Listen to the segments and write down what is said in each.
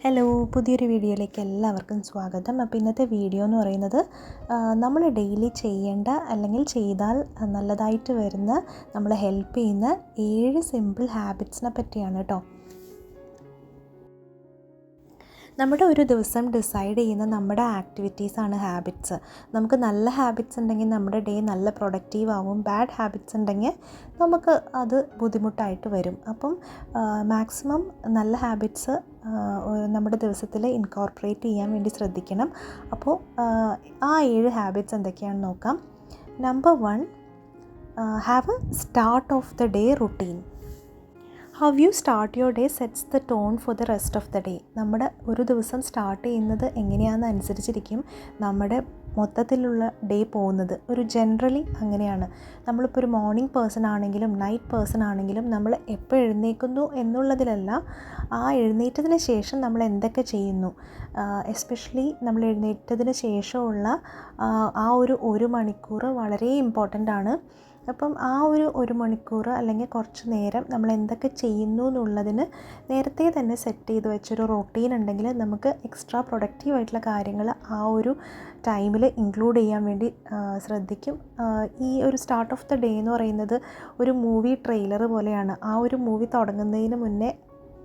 Hello പുതിയൊരു വീഡിയോയിലേക്ക് എല്ലാവർക്കും സ്വാഗതം. അപ്പോൾ ഇന്നത്തെ വീഡിയോ എന്ന് പറയുന്നത് നമ്മൾ ഡെയിലി ചെയ്യേണ്ട അല്ലെങ്കിൽ ചെയ്താൽ നല്ലതായിട്ട് വരുന്ന നമ്മളെ ഹെൽപ്പ് ചെയ്യുന്ന ഏഴ് സിമ്പിൾ ഹാബിറ്റ്സിനെ പറ്റിയാണ് കേട്ടോ നമ്മുടെ ഒരു ദിവസം ഡിസൈഡ് ചെയ്യുന്ന നമ്മുടെ ആക്ടിവിറ്റീസാണ് ഹാബിറ്റ്സ് നമുക്ക് നല്ല ഹാബിറ്റ്സ് ഉണ്ടെങ്കിൽ നമ്മുടെ ഡേ നല്ല പ്രൊഡക്റ്റീവ് ആവും. ബാഡ് ഹാബിറ്റ്സ് ഉണ്ടെങ്കിൽ നമുക്ക് അത് ബുദ്ധിമുട്ടായിട്ട് വരും. അപ്പം മാക്സിമം നല്ല ഹാബിറ്റ്സ് നമ്മുടെ ദിവസത്തിൽ ഇൻകോർപ്പറേറ്റ് ചെയ്യാൻ വേണ്ടി ശ്രദ്ധിക്കണം. അപ്പോൾ ആ ഏഴ് ഹാബിറ്റ്സ് എന്തൊക്കെയാണെന്ന് നോക്കാം. Number one have a start of the day routine how you start your day sets the tone for the rest of the day നമ്മുടെ ഒരു ദിവസം സ്റ്റാർട്ട് ചെയ്യുന്നത് എങ്ങനെയാണെന്ന് അനുസരിച്ചിരിക്കും നമ്മുടെ മൊത്തത്തിലുള്ള ഡേ പോകുന്നത്. ഒരു ജനറലി അങ്ങനെയാണ്. നമ്മളിപ്പോൾ ഒരു മോർണിംഗ് പേഴ്സൺ ആണെങ്കിലും നൈറ്റ് പേഴ്സൺ ആണെങ്കിലും നമ്മൾ എപ്പോൾ എഴുന്നേക്കുന്നു എന്നുള്ളതിലല്ല ആ എഴുന്നേറ്റതിന് ശേഷം നമ്മൾ എന്തൊക്കെ ചെയ്യുന്നു? എസ്പെഷ്യലി നമ്മൾ എഴുന്നേറ്റതിന് ശേഷമുള്ള ആ ഒരു ഒരു മണിക്കൂർ വളരെ ഇമ്പോർട്ടന്റ് ആണ്. അപ്പം ആ ഒരു ഒരു മണിക്കൂർ അല്ലെങ്കിൽ കുറച്ച് നേരം നമ്മൾ എന്തൊക്കെ ചെയ്യുന്നു എന്നുള്ളതിന് നേരത്തെ തന്നെ സെറ്റ് ചെയ്ത് വെച്ചൊരു റൊട്ടീൻ ഉണ്ടെങ്കിൽ നമുക്ക് എക്സ്ട്രാ പ്രൊഡക്റ്റീവ് ആയിട്ടുള്ള കാര്യങ്ങൾ ആ ഒരു ടൈമിൽ ഇൻക്ലൂഡ് ചെയ്യാൻ വേണ്ടി ശ്രദ്ധിക്കും. ഈ ഒരു സ്റ്റാർട്ട് ഓഫ് ദ ഡേ എന്ന് പറയുന്നത് ഒരു മൂവി ട്രെയിലർ പോലെയാണ്. ആ ഒരു മൂവി തുടങ്ങുന്നതിന് മുന്നേ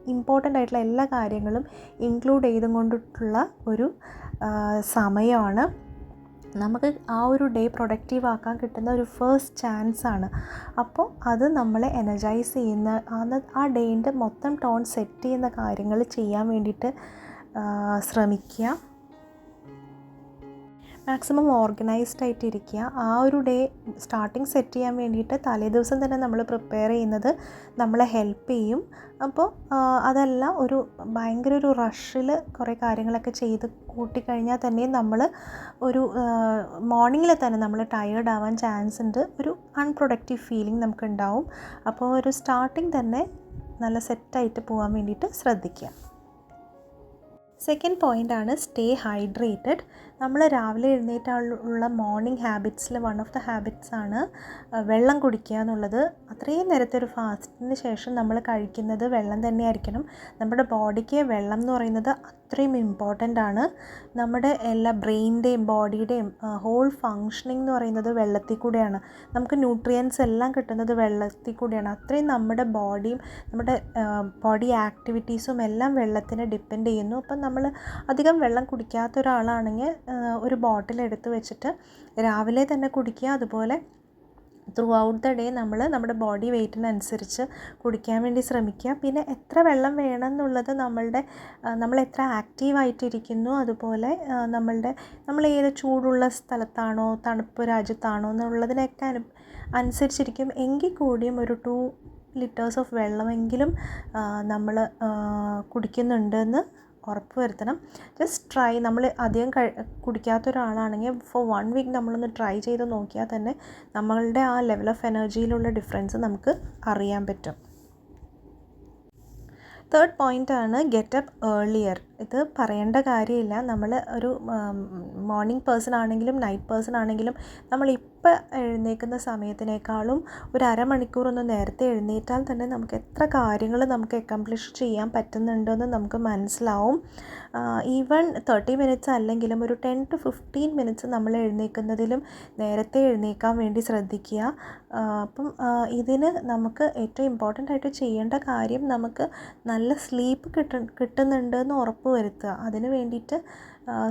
ഇമ്പോർട്ടന്റ് ആയിട്ടുള്ള എല്ലാ കാര്യങ്ങളും ഇൻക്ലൂഡ് ചെയ്തും കൊണ്ടിട്ടുള്ള ഒരു സമയമാണ്. നമുക്ക് ആ ഒരു ഡേ പ്രൊഡക്റ്റീവ് ആക്കാൻ കിട്ടുന്ന ഒരു ഫസ്റ്റ് ചാൻസ് ആണ്. അപ്പോൾ അത് നമ്മളെ എനർജൈസ് ചെയ്യുന്ന ആ ഡേന്റെ മൊത്തം ടോൺ സെറ്റ് ചെയ്യുന്ന കാര്യങ്ങൾ ചെയ്യാൻ വേണ്ടിയിട്ട് ശ്രമിക്കുക. മാക്സിമം ഓർഗനൈസ്ഡ് ആയിട്ട് ഇരിക്കുക ആ ഒരു ഡേ സ്റ്റാർട്ടിങ് സെറ്റ് ചെയ്യാൻ വേണ്ടിയിട്ട് തലേ ദിവസം തന്നെ നമ്മൾ പ്രിപ്പയർ ചെയ്യുന്നത് നമ്മളെ ഹെൽപ്പ് ചെയ്യും. അപ്പോൾ അതെല്ലാം ഒരു ഭയങ്കര ഒരു റഷിൽ കുറേ കാര്യങ്ങളൊക്കെ ചെയ്ത് കൂട്ടിക്കഴിഞ്ഞാൽ തന്നെ നമ്മൾ ഒരു മോർണിംഗിൽ തന്നെ നമ്മൾ ടയേർഡ് ആവാൻ ചാൻസ് ഉണ്ട്. ഒരു അൺപ്രൊഡക്റ്റീവ് ഫീലിംഗ് നമുക്ക് ഉണ്ടാവും അപ്പോൾ ഒരു സ്റ്റാർട്ടിങ് തന്നെ നല്ല സെറ്റായിട്ട് പോകാൻ വേണ്ടിയിട്ട് ശ്രദ്ധിക്കുക. സെക്കൻഡ് പോയിന്റ് ആണ് സ്റ്റേ ഹൈഡ്രേറ്റഡ് നമ്മൾ രാവിലെ എഴുന്നേറ്റുള്ള മോർണിംഗ് ഹാബിറ്റ്സിൽ വൺ ഓഫ് ദ ഹാബിറ്റ്സ് ആണ് വെള്ളം കുടിക്കുക എന്നുള്ളത്. അത്രയും നേരത്തെ ഒരു ഫാസ്റ്റിന് ശേഷം നമ്മൾ കഴിക്കുന്നത് വെള്ളം തന്നെയായിരിക്കണം. നമ്മുടെ ബോഡിക്ക് വെള്ളം എന്ന് പറയുന്നത് അത്രയും ഇമ്പോർട്ടന്റ് ആണ്. നമ്മുടെ എല്ലാ ബ്രെയിനിന്റെയും ബോഡിയുടെയും ഹോൾ ഫങ്ഷനിങ് എന്ന് പറയുന്നത് വെള്ളത്തിൽ കൂടെയാണ്. നമുക്ക് ന്യൂട്രിയൻസ് എല്ലാം കിട്ടുന്നത് വെള്ളത്തിൽ കൂടെയാണ്. അത്രയും നമ്മുടെ ബോഡിയും നമ്മുടെ ബോഡി ആക്ടിവിറ്റീസും എല്ലാം വെള്ളത്തിനെ ഡിപ്പെൻഡ് ചെയ്യുന്നു. അപ്പം നമ്മൾ അധികം വെള്ളം കുടിക്കാത്ത ഒരാളാണെങ്കിൽ ഒരു ബോട്ടിൽ എടുത്ത് വെച്ചിട്ട് രാവിലെ തന്നെ കുടിക്കുക. അതുപോലെ ത്രൂ ഔട്ട് ദ ഡേ നമ്മൾ നമ്മുടെ ബോഡി വെയ്റ്റിനനുസരിച്ച് കുടിക്കാൻ വേണ്ടി ശ്രമിക്കുക. പിന്നെ എത്ര വെള്ളം വേണം എന്നുള്ളത് നമ്മളുടെ നമ്മൾ എത്ര ആക്റ്റീവായിട്ടിരിക്കുന്നു അതുപോലെ നമ്മളുടെ നമ്മൾ ഏത് ചൂടുള്ള സ്ഥലത്താണോ തണുപ്പ് രാജ്യത്താണോ എന്നുള്ളതിനൊക്കെ അനു അനുസരിച്ചിരിക്കും. എങ്കിൽ കൂടിയും ഒരു ടു ലിറ്റേഴ്സ് ഓഫ് വെള്ളമെങ്കിലും നമ്മൾ കുടിക്കുന്നുണ്ടെന്ന് ഉറപ്പ് വരുത്തണം. ജസ്റ്റ് ട്രൈ നമ്മൾ അധികം കഴി കുടിക്കാത്ത ഒരാളാണെങ്കിൽ ഫോർ വൺ വീക്ക് നമ്മളൊന്ന് ട്രൈ ചെയ്ത് നോക്കിയാൽ തന്നെ നമ്മളുടെ ആ ലെവൽ ഓഫ് എനർജിയിലുള്ള ഡിഫറൻസ് നമുക്ക് അറിയാൻ പറ്റും. തേർഡ് പോയിന്റ് ആണ് ഗെറ്റ് അപ്പ് ഏർലിയർ ഇത് പറയേണ്ട കാര്യമില്ല. നമ്മൾ ഒരു മോർണിംഗ് പേഴ്സൺ ആണെങ്കിലും നൈറ്റ് പേഴ്സൺ ആണെങ്കിലും നമ്മൾ ഇപ്പോൾ എഴുന്നേൽക്കുന്ന സമയത്തിനേക്കാളും ഒരു അരമണിക്കൂർ നേരത്തെ എഴുന്നേറ്റാൽ തന്നെ നമുക്ക് എത്ര കാര്യങ്ങൾ നമുക്ക് അക്കംപ്ലിഷ് ചെയ്യാൻ പറ്റുന്നുണ്ടെന്ന് നമുക്ക് മനസ്സിലാവും. ഈവൺ തേർട്ടി മിനിറ്റ്സ് അല്ലെങ്കിലും ഒരു ടെൻ ടു ഫിഫ്റ്റീൻ മിനിറ്റ്സ് നമ്മൾ എഴുന്നേൽക്കുന്നതിലും നേരത്തെ എഴുന്നേൽക്കാൻ വേണ്ടി ശ്രദ്ധിക്കുക. അപ്പം ഇതിന് നമുക്ക് ഏറ്റവും ഇമ്പോർട്ടന്റ് ആയിട്ട് ചെയ്യേണ്ട കാര്യം നമുക്ക് നല്ല സ്ലീപ്പ് കിട്ട കിട്ടുന്നുണ്ട് എന്ന് ഉറപ്പ് വരുത്തുക. അതിന് വേണ്ടിയിട്ട്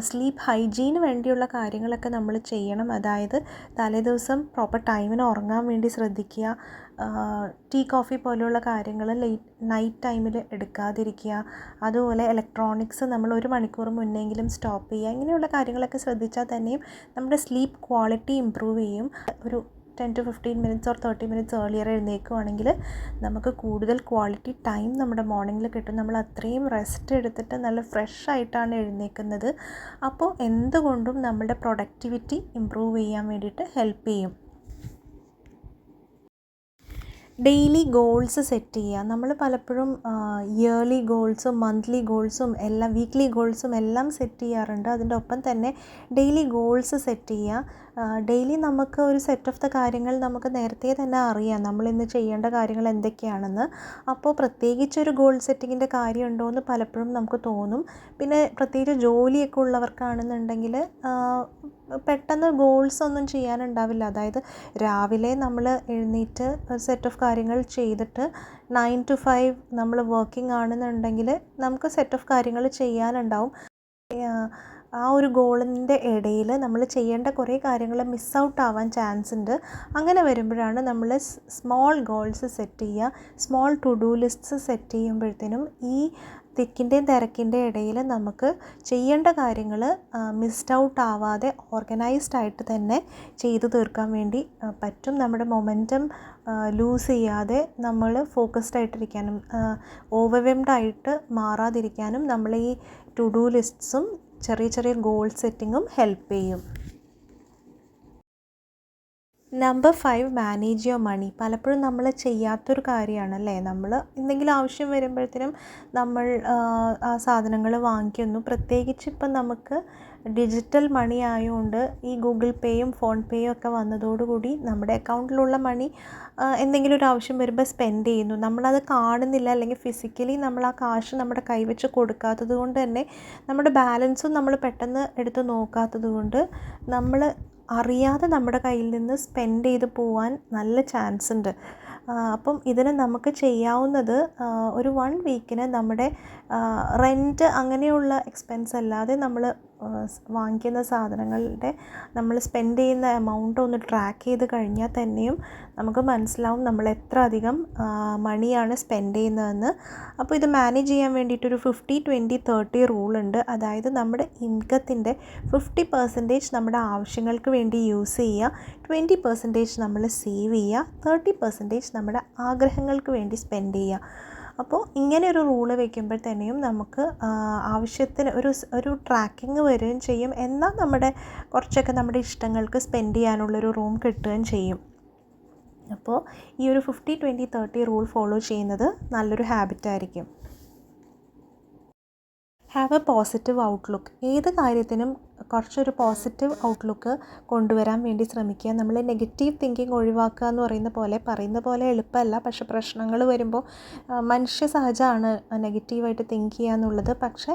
സ്ലീപ്പ് ഹൈജീന് വേണ്ടിയുള്ള കാര്യങ്ങളൊക്കെ നമ്മൾ ചെയ്യണം. അതായത് തലേദിവസം പ്രോപ്പർ ടൈമിന് ഉറങ്ങാൻ വേണ്ടി ശ്രദ്ധിക്കുക. ടീ കോഫി പോലെയുള്ള കാര്യങ്ങൾ ലേറ്റ് നൈറ്റ് ടൈമിൽ എടുക്കാതിരിക്കുക. അതുപോലെ ഇലക്ട്രോണിക്സ് നമ്മൾ ഒരു മണിക്കൂർ മുന്നെങ്കിലും സ്റ്റോപ്പ് ചെയ്യുക. ഇങ്ങനെയുള്ള കാര്യങ്ങളൊക്കെ ശ്രദ്ധിച്ചാൽ തന്നെയും നമ്മുടെ സ്ലീപ്പ് ക്വാളിറ്റി ഇമ്പ്രൂവ് ചെയ്യും. ഒരു ten to fifteen minutes or thirty minutes earlier എഴുന്നേൽക്കുവാണെങ്കിൽ നമുക്ക് കൂടുതൽ ക്വാളിറ്റി ടൈം നമ്മുടെ മോർണിംഗിൽ കിട്ടും. നമ്മൾ അത്രയും റെസ്റ്റ് എടുത്തിട്ട് നല്ല ഫ്രഷ് ആയിട്ടാണ് എഴുന്നേൽക്കുന്നത്. അപ്പോൾ എന്തുകൊണ്ടും നമ്മുടെ പ്രൊഡക്ടിവിറ്റി ഇമ്പ്രൂവ് ചെയ്യാൻ വേണ്ടിയിട്ട് ഹെൽപ്പ് ചെയ്യും. ഡെയിലി ഗോൾസ് സെറ്റ് ചെയ്യുക. നമ്മൾ പലപ്പോഴും ഇയർലി ഗോൾസും മന്ത്ലി ഗോൾസും എല്ലാം വീക്ക്ലി ഗോൾസും എല്ലാം സെറ്റ് ചെയ്യാറുണ്ട്. അതിന്റെ ഒപ്പം തന്നെ ഡെയിലി ഗോൾസ് സെറ്റ് ചെയ്യുക. ഡെയിലി നമുക്ക് ഒരു സെറ്റ് ഓഫ് ദ കാര്യങ്ങൾ നമുക്ക് നേരത്തെ തന്നെ അറിയാം. നമ്മൾ ഇന്ന് ചെയ്യേണ്ട കാര്യങ്ങൾ എന്തൊക്കെയാണെന്ന്. അപ്പോൾ പ്രത്യേകിച്ച് ഒരു ഗോൾ സെറ്റിങ്ങിന്റെ കാര്യമുണ്ടോ എന്ന് പലപ്പോഴും നമുക്ക് തോന്നും. പിന്നെ പ്രത്യേകിച്ച് ജോലിയൊക്കെ ഉള്ളവർക്കാണെന്നുണ്ടെങ്കിൽ പെട്ടെന്ന് ഗോൾസ് ഒന്നും ചെയ്യാനുണ്ടാവില്ല. അതായത് രാവിലെ നമ്മൾ എഴുന്നേറ്റ് ഒരു സെറ്റ് ഓഫ് കാര്യങ്ങൾ ചെയ്തിട്ട് നയൻ ടു ഫൈവ് നമ്മൾ വർക്കിംഗ് ആണെന്നുണ്ടെങ്കിൽ നമുക്ക് സെറ്റ് ഓഫ് കാര്യങ്ങൾ ചെയ്യാനുണ്ടാവും. ആ ഒരു ഗോളിന്റെ ഇടയിൽ നമ്മൾ ചെയ്യേണ്ട കുറേ കാര്യങ്ങൾ മിസ് ഔട്ട് ആവാൻ ചാൻസ് ഉണ്ട്. അങ്ങനെ വരുമ്പോഴാണ് നമ്മൾ സ്മോൾ ഗോൾസ് സെറ്റ് ചെയ്യുക. Small to do lists set ചെയ്യുമ്പോഴത്തേനും ഈ തിക്കിന്റെയും തിരക്കിന്റെ ഇടയിൽ നമുക്ക് ചെയ്യേണ്ട കാര്യങ്ങൾ മിസ്ഡ് ഔട്ട് ആവാതെ ഓർഗനൈസ്ഡ് ആയിട്ട് തന്നെ ചെയ്തു തീർക്കാൻ വേണ്ടി പറ്റും. നമ്മുടെ മൊമെന്റം ലൂസ് ചെയ്യാതെ നമ്മൾ ഫോക്കസ്ഡ് ആയിട്ടിരിക്കാനും ഓവർവെംഡ് ആയിട്ട് മാറാതിരിക്കാനും നമ്മൾ ഈ ടു ഡു ലിസ്റ്റ്സും ചെറിയ ചെറിയ ഗോൾ സെറ്റിങ്ങും ഹെൽപ്പ് ചെയ്യും. Number five manage your money പലപ്പോഴും നമ്മൾ ചെയ്യാത്തൊരു കാര്യമാണ് അല്ലേ നമ്മൾ എന്തെങ്കിലും ആവശ്യം വരുമ്പോഴത്തേനും നമ്മൾ ആ സാധനങ്ങൾ വാങ്ങിക്കുന്നു. പ്രത്യേകിച്ച് ഇപ്പം നമുക്ക് ഡിജിറ്റൽ മണി ആയതുകൊണ്ട് ഈ ഗൂഗിൾ പേയും ഫോൺ പേയും ഒക്കെ വന്നതോടുകൂടി നമ്മുടെ അക്കൗണ്ടിലുള്ള മണി എന്തെങ്കിലും ഒരു ആവശ്യം വരുമ്പോൾ സ്പെൻഡ് ചെയ്യുന്നു. നമ്മളത് കാണുന്നില്ല അല്ലെങ്കിൽ ഫിസിക്കലി നമ്മൾ ആ കാശ് നമ്മുടെ കൈവച്ച് കൊടുക്കാത്തത് കൊണ്ട് തന്നെ നമ്മുടെ ബാലൻസും നമ്മൾ പെട്ടെന്ന് എടുത്ത് നോക്കാത്തത് കൊണ്ട് നമ്മൾ അറിയാതെ നമ്മുടെ കയ്യിൽ നിന്ന് സ്പെൻഡ് ചെയ്ത് പോവാൻ നല്ല ചാൻസ് ഉണ്ട്. അപ്പം ഇതിന് നമുക്ക് ചെയ്യാവുന്നത് ഒരു വൺ വീക്കിന് നമ്മുടെ റെന്റ് അങ്ങനെയുള്ള എക്സ്പെൻസ് അല്ലാതെ നമ്മൾ വാങ്ങിക്കുന്ന സാധനങ്ങളുടെ നമ്മൾ സ്പെൻഡ് ചെയ്യുന്ന എമൗണ്ട് ഒന്ന് ട്രാക്ക് ചെയ്ത് കഴിഞ്ഞാൽ തന്നെയും നമുക്ക് മനസ്സിലാവും നമ്മൾ എത്ര അധികം മണിയാണ് സ്പെൻഡ് ചെയ്യുന്നതെന്ന്. അപ്പോൾ ഇത് മാനേജ് ചെയ്യാൻ വേണ്ടിയിട്ടൊരു ഫിഫ്റ്റി ട്വന്റി തേർട്ടി റൂൾ ഉണ്ട്. അതായത് നമ്മുടെ ഇൻകത്തിന്റെ ഫിഫ്റ്റി പെർസെന്റേജ് നമ്മുടെ ആവശ്യങ്ങൾക്ക് വേണ്ടി യൂസ് ചെയ്യുക ട്വന്റി പെർസെന്റേജ് നമ്മൾ സേവ് ചെയ്യുക തേർട്ടി പെർസെന്റേജ് നമ്മുടെ ആഗ്രഹങ്ങൾക്ക് വേണ്ടി സ്പെൻഡ് ചെയ്യുക. അപ്പോൾ ഇങ്ങനെ ഒരു റൂൾ തന്നെയും നമുക്ക് ആവശ്യത്തിന് ഒരു ഒരു ട്രാക്കിംഗ് വരികയും ചെയ്യും. എന്നാൽ നമ്മുടെ കുറച്ചൊക്കെ നമ്മുടെ ഇഷ്ടങ്ങൾക്ക് സ്പെൻഡ് ചെയ്യാനുള്ളൊരു റൂം കിട്ടുകയും ചെയ്യും. അപ്പോൾ ഈ ഒരു fifty twenty thirty rule follow ചെയ്യുന്നത് നല്ലൊരു ഹാബിറ്റായിരിക്കും ഹാവ് എ പോസിറ്റീവ് ഔട്ട്ലുക്ക് ഏത് കാര്യത്തിനും കുറച്ചൊരു പോസിറ്റീവ് ഔട്ട്ലുക്ക് കൊണ്ടുവരാൻ വേണ്ടി ശ്രമിക്കുക. നമ്മൾ നെഗറ്റീവ് തിങ്കിങ് ഒഴിവാക്കുക എന്ന് പറയുന്ന പോലെ പറയുന്ന പോലെ എളുപ്പമല്ല. പക്ഷേ പ്രശ്നങ്ങൾ വരുമ്പോൾ മനുഷ്യ സഹജമാണ് നെഗറ്റീവായിട്ട് തിങ്ക് ചെയ്യുക എന്നുള്ളത്. പക്ഷേ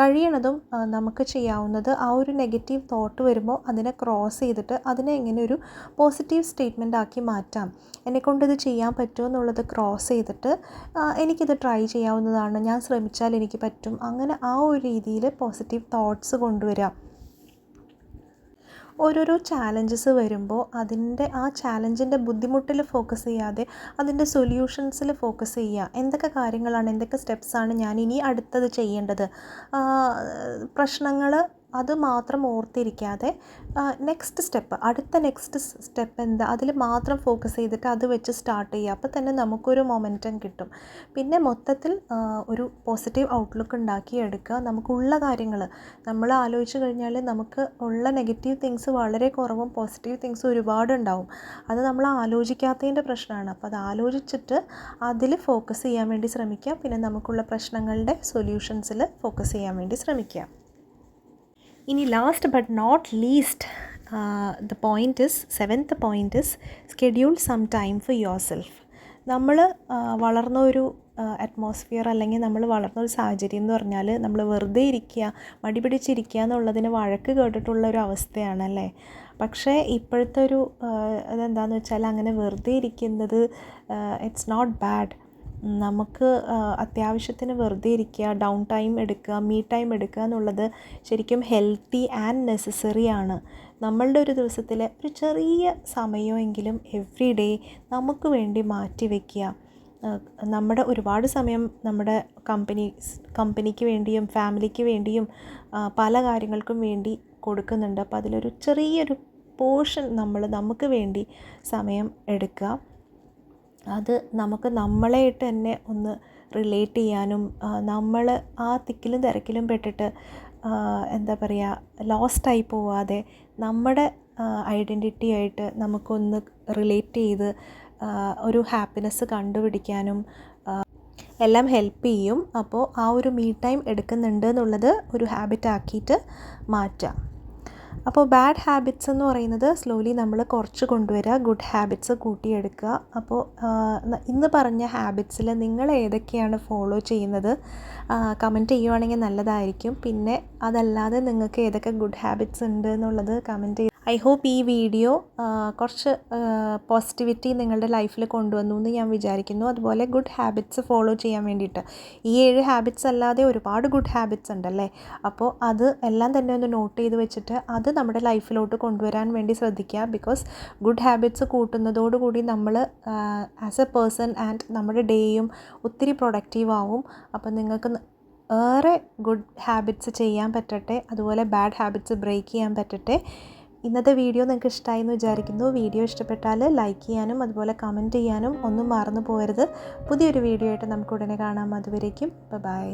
കഴിയണതും നമുക്ക് ചെയ്യാവുന്നത് ആ ഒരു നെഗറ്റീവ് തോട്ട് വരുമ്പോൾ അതിനെ ക്രോസ് ചെയ്തിട്ട് അതിനെ എങ്ങനെ ഒരു പോസിറ്റീവ് സ്റ്റേറ്റ്മെന്റ് ആക്കി മാറ്റാം. എന്നെക്കൊണ്ട് ഇത് ചെയ്യാൻ പറ്റുമോ എന്നുള്ളത് ക്രോസ് ചെയ്തിട്ട് എനിക്കിത് ട്രൈ ചെയ്യാവുന്നതാണ്. ഞാൻ ശ്രമിച്ചാൽ എനിക്ക് പറ്റും. അങ്ങനെ ആ ഒരു രീതിയിൽ പോസിറ്റീവ് തോട്ട്സ് കൊണ്ടുവരിക. ഓരോരോ ചാലഞ്ചസ് വരുമ്പോൾ അതിന്റെ ആ ചാലഞ്ചിന്റെ ബുദ്ധിമുട്ടിൽ ഫോക്കസ് ചെയ്യാതെ അതിന്റെ സൊല്യൂഷൻസിൽ ഫോക്കസ് ചെയ്യുക. എന്തൊക്കെ കാര്യങ്ങളാണ് എന്തൊക്കെ സ്റ്റെപ്സാണ് ഞാൻ ഇനി അടുത്തത് ചെയ്യേണ്ടത്? പ്രശ്നങ്ങൾ അത് മാത്രം ഓർത്തിരിക്കാതെ നെക്സ്റ്റ് സ്റ്റെപ്പ് അടുത്ത നെക്സ്റ്റ് സ്റ്റെപ്പ് എന്താ? അതിൽ മാത്രം ഫോക്കസ് ചെയ്തിട്ട് അത് വെച്ച് സ്റ്റാർട്ട് ചെയ്യുക. അപ്പോൾ തന്നെ നമുക്കൊരു മൊമെന്റം കിട്ടും. പിന്നെ മൊത്തത്തിൽ ഒരു പോസിറ്റീവ് ഔട്ട്ലുക്ക് ഉണ്ടാക്കിയെടുക്കുക നമുക്കുള്ള കാര്യങ്ങൾ നമ്മൾ ആലോചിച്ച് കഴിഞ്ഞാൽ നമുക്ക് ഉള്ള നെഗറ്റീവ് തിങ്സ് വളരെ കുറവും പോസിറ്റീവ് തിങ്സ് ഒരുപാട് ഉണ്ടാവും. അത് നമ്മൾ ആലോചിക്കാത്തതിന്റെ പ്രശ്നമാണ്. അപ്പോൾ അത് ആലോചിച്ചിട്ട് അതിൽ ഫോക്കസ് ചെയ്യാൻ വേണ്ടി ശ്രമിക്കുക. പിന്നെ നമുക്കുള്ള പ്രശ്നങ്ങളുടെ സൊല്യൂഷൻസിൽ ഫോക്കസ് ചെയ്യാൻ വേണ്ടി ശ്രമിക്കുക. ഇനി last but not least the point is seventh point is schedule some time for yourself നമ്മൾ വളർന്ന ഒരു അറ്റ്മോസ്ഫിയർ അല്ലെങ്കിൽ നമ്മൾ വളർന്ന ഒരു സാഹചര്യം എന്ന് പറഞ്ഞാൽ നമ്മൾ വെറുതെ ഇരിക്കുക മടി പിടിച്ചിരിക്കുക എന്നുള്ളതിന് വഴക്ക് കേട്ടിട്ടുള്ള ഒരു അവസ്ഥയാണ് അല്ലേ? പക്ഷേ ഇപ്പോഴത്തെ ഒരു അതെന്താണെന്ന് വെച്ചാൽ അങ്ങനെ വെറുതെ ഇരിക്കുന്നത് ഇറ്റ്സ് നോട്ട് ബാഡ് നമുക്ക് അത്യാവശ്യത്തിന് വെറുതെ ഇരിക്കുക ഡൗൺ ടൈം എടുക്കുക മീ ടൈം എടുക്കുക എന്നുള്ളത് ശരിക്കും ഹെൽത്തി ആൻഡ് നെസസറി ആണ്. നമ്മളുടെ ഒരു ദിവസത്തിൽ ഒരു ചെറിയ സമയമെങ്കിലും എവ്രി ഡേ നമുക്ക് വേണ്ടി മാറ്റി വയ്ക്കുക നമ്മുടെ ഒരുപാട് സമയം നമ്മുടെ കമ്പനി കമ്പനിക്ക് വേണ്ടിയും ഫാമിലിക്ക് വേണ്ടിയും പല കാര്യങ്ങൾക്കും വേണ്ടി കൊടുക്കുന്നുണ്ട്. അപ്പോൾ അതിലൊരു ചെറിയൊരു പോർഷൻ നമ്മൾ നമുക്ക് വേണ്ടി സമയം എടുക്കുക. അത് നമുക്ക് നമ്മളായിട്ട് തന്നെ ഒന്ന് റിലേറ്റ് ചെയ്യാനും നമ്മൾ ആ തിക്കിലും തിരക്കിലും പെട്ടിട്ട് എന്താ പറയുക ലോസ്റ്റായി പോവാതെ നമ്മുടെ ഐഡന്റിറ്റി ആയിട്ട് നമുക്കൊന്ന് റിലേറ്റ് ചെയ്ത് ഒരു ഹാപ്പിനെസ് കണ്ടുപിടിക്കാനും എല്ലാം ഹെൽപ്പ് ചെയ്യും. അപ്പോൾ ആ ഒരു മീ ടൈം എടുക്കുന്നുണ്ട് എന്നുള്ളത് ഒരു ഹാബിറ്റ് ആക്കിയിട്ട് മാറ്റാം. അപ്പോൾ ബാഡ് ഹാബിറ്റ്സ് എന്ന് പറയുന്നത് സ്ലോലി നമ്മൾ കുറച്ച് കൊണ്ടുവരിക ഗുഡ് ഹാബിറ്റ്സ് കൂട്ടിയെടുക്കുക. അപ്പോൾ ഇന്ന് പറഞ്ഞ ഹാബിറ്റ്സിൽ നിങ്ങൾ ഏതൊക്കെയാണ് ഫോളോ ചെയ്യുന്നത്? കമന്റ് ചെയ്യുവാണെങ്കിൽ നല്ലതായിരിക്കും. പിന്നെ അതല്ലാതെ നിങ്ങൾക്ക് ഏതൊക്കെ ഗുഡ് ഹാബിറ്റ്സ് ഉണ്ട് എന്നുള്ളത് കമന്റ് ചെയ്ത് ഐ ഹോപ്പ് ഈ വീഡിയോ കുറച്ച് പോസിറ്റിവിറ്റി നിങ്ങളുടെ ലൈഫിൽ കൊണ്ടുവന്നു എന്ന് ഞാൻ വിചാരിക്കുന്നു. അതുപോലെ ഗുഡ് ഹാബിറ്റ്സ് ഫോളോ ചെയ്യാൻ വേണ്ടിയിട്ട്. ഈ ഏഴ് ഹാബിറ്റ്സ് അല്ലാതെ ഒരുപാട് ഗുഡ് ഹാബിറ്റ്സ് ഉണ്ടല്ലേ? അപ്പോൾ അത് എല്ലാം തന്നെ ഒന്ന് നോട്ട് ചെയ്ത് വെച്ചിട്ട് അത് നമ്മുടെ ലൈഫിലോട്ട് കൊണ്ടുവരാൻ വേണ്ടി ശ്രദ്ധിക്കുക. ബിക്കോസ് ഗുഡ് ഹാബിറ്റ്സ് കൂട്ടുന്നതോടുകൂടി നമ്മൾ ആസ് എ പേഴ്സൺ ആൻഡ് നമ്മുടെ ഡേയും ഒത്തിരി പ്രൊഡക്റ്റീവ് ആവും. അപ്പോൾ നിങ്ങൾക്ക് ഏറെ ഗുഡ് ഹാബിറ്റ്സ് ചെയ്യാൻ പറ്റട്ടെ. അതുപോലെ ബാഡ് ഹാബിറ്റ്സ് ബ്രേക്ക് ചെയ്യാൻ പറ്റട്ടെ. ഇന്നത്തെ വീഡിയോ നിങ്ങൾക്ക് ഇഷ്ടമായി എന്ന് വിചാരിക്കുന്നു. വീഡിയോ ഇഷ്ടപ്പെട്ടാൽ ലൈക്ക് ചെയ്യാനും അതുപോലെ കമന്റ് ചെയ്യാനും ഒന്നും മറന്നു പോകരുത്. പുതിയൊരു വീഡിയോ ആയിട്ട് നമുക്ക് ഉടനെ കാണാം. അതുവരേക്കും ബൈ